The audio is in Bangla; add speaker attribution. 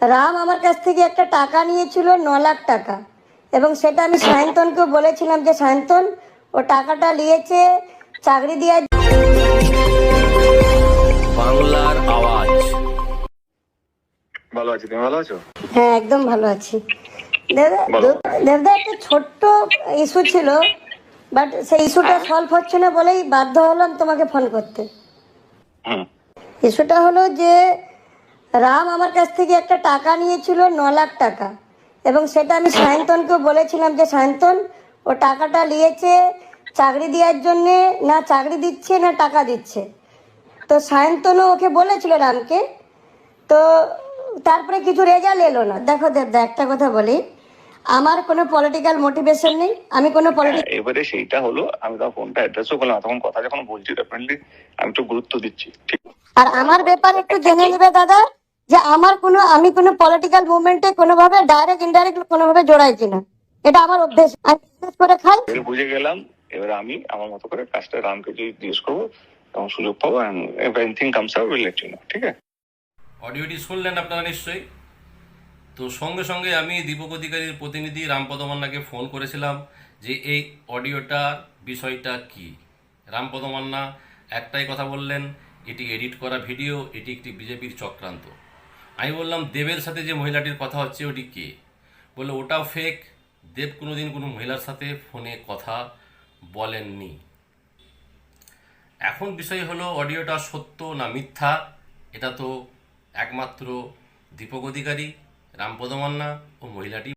Speaker 1: রাম আমার কাছ থেকে একটা টাকা নিয়েছিল ন লাখ টাকা। এবং সেটা আমি সায়ন্তনকে বলেছিলাম যে সায়ন্তন ও টাকাটা নিয়েছে চাকরি দেওয়ার
Speaker 2: বাংলার আওয়াজ।
Speaker 3: ভালো আছি তুমি ভালো আছো?
Speaker 1: হ্যাঁ একদম ভালো আছি। দাদা একটা ছোট্ট ইস্যু ছিল বাট সেই ইস্যুটা সলভ হচ্ছে না বলেই বাধ্য হলাম তোমাকে ফোন করতে।
Speaker 3: হুম।
Speaker 1: ইস্যুটা হলো যে রাম আমার কাছ থেকে একটা টাকা নিয়েছিল ন লাখ টাকা। এবং সেটা আমি সায়ন্তনকে বলেছিলাম যে সায়ন্তন ও টাকাটা নিয়েছে চাকরি দেওয়ার জন্যে না চাকরি দিচ্ছে না টাকা দিচ্ছে? তো সায়ন্তনও ওকে বলেছিল রামকে। তো তারপরে কিছু রেজাল্ট এলো না। দেখো দেবদা একটা কথা বলি। আমার কোনো পলিটিক্যাল মোটিভেশন নেই। আমি কোনো পলিটিক্যাল
Speaker 3: এবারে সেইটা হলো আমি তখন ফোনটা অ্যাড্রেসও করলাম। তখন কথা যখন বলছি ডেফিনেটলি আমি তো গুরুত্ব দিচ্ছি। ঠিক
Speaker 1: আর আমার ব্যাপারে একটু জেনে নেবে দাদা। যে আমার কোনো আমি কোনো পলিটিক্যাল মুভমেন্টে কোনোভাবে ডাইরেক্ট ইনডাইরেক্ট কোনোভাবে জড়াই কিনা। এটা আমার অভ্যেস। আমি করে খাই।
Speaker 3: বুঝে গেলাম এবার আমি আমার মতো করে কাজটা রামকে যদি জিজ্ঞেস করব তখন সুযোগ পাবো everything comes out will let you know ঠিক আছে?
Speaker 2: অডিওটি শুনলেন আপনারা নিশ্চয়ই। তো সঙ্গে সঙ্গে আমি দীপক অধিকারীর প্রতিনিধি রামপদ মান্নাকে ফোন করেছিলাম যে এই অডিওটার বিষয়টা কি? রামপদ মান্না একটাই কথা বললেন এটি এডিট করা ভিডিও এটি একটি বিজেপির চক্রান্ত। আমি বললাম, দেবের সাথে যে মহিলাটির কথা হচ্ছে, ওটি কে? বলল, ওটাও ফেক দেব কোনোদিন কোনো মহিলার সাথে ফোনে কথা বলেননি। এখন বিষয় হলো, অডিওটা সত্য না মিথ্যা, এটা তো একমাত্র দীপক অধিকারী, রামপদ মান্না ও মহিলাটি